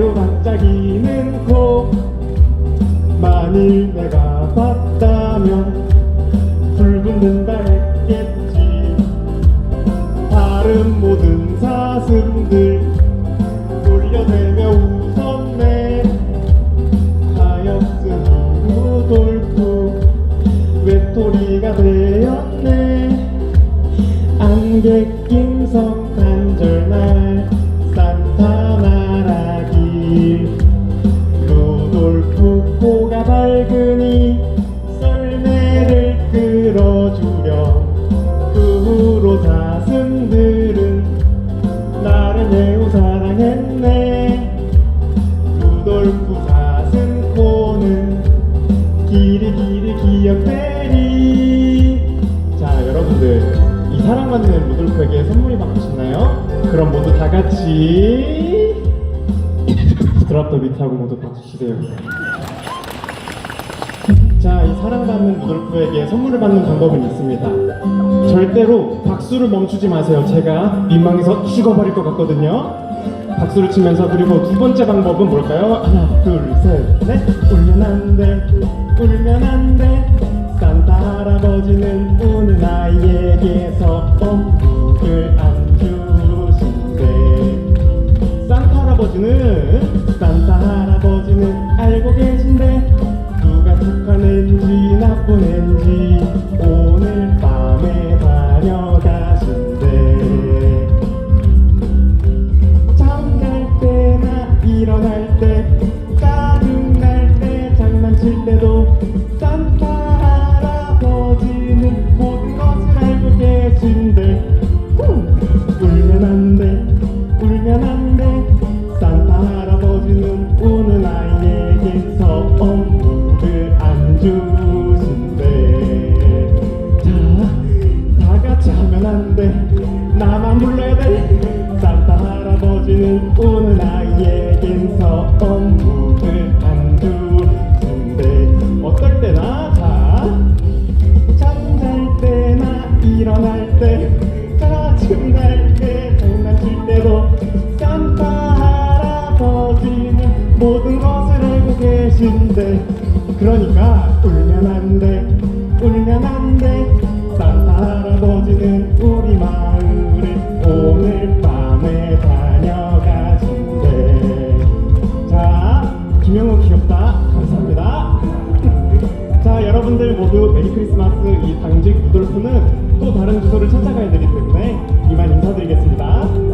매우 반짝이는 코 만일 내가 봤다면 불붙는다 했겠지. 다른 모든 사슴들 돌려대며 웃었네. 하였으니 루돌프 외톨이가 되었네. 안개 낀 성 썰매를 끌어주렴 그 후로 사슴들은 나를 매우 사랑했네. 루돌프 사슴 코는 길이 길이 기억되리. 자 여러분들 이 사랑받는 루돌프에게 선물이 받고 싶나요? 그럼 모두 다 같이 드랍 더 비트하고 모두 박수 치세요 자, 이 사랑받는 루돌프에게 선물을 받는 방법은 있습니다. 절대로 박수를 멈추지 마세요. 제가 민망해서 죽어버릴 것 같거든요. 박수를 치면서 그리고 두 번째 방법은 뭘까요? 하나, 둘, 셋, 넷. 울면 안 돼, 울면 안 돼. 산타 할아버지는 우는 아이에게서 엄묵을 안 주신대. 산타 할아버지는 때 장난칠 때도 산타 할아버지는 모든 것을 알고 계신데. 울면 안돼 울면 안돼. 산타 할아버지는 우는 아이에게서 엄무를 안 주신대. 자 다 같이 하면 안돼. 나만 불러야 돼. 산타 할아버지는 우는 아이에게서 엄 일어날 때 짜증 날 때 장난칠 때도 산타 할아버지는 모든 것을 알고 계신데. 그러니까 울면 안돼 울면 안돼. 산타 할아버지는 우리 마을에 오늘 밤에 다녀가신대. 자 김영호 귀엽다 크리스마스 이 당직 루돌프는 또 다른 주소를 찾아가야 되기 때문에 이만 인사드리겠습니다.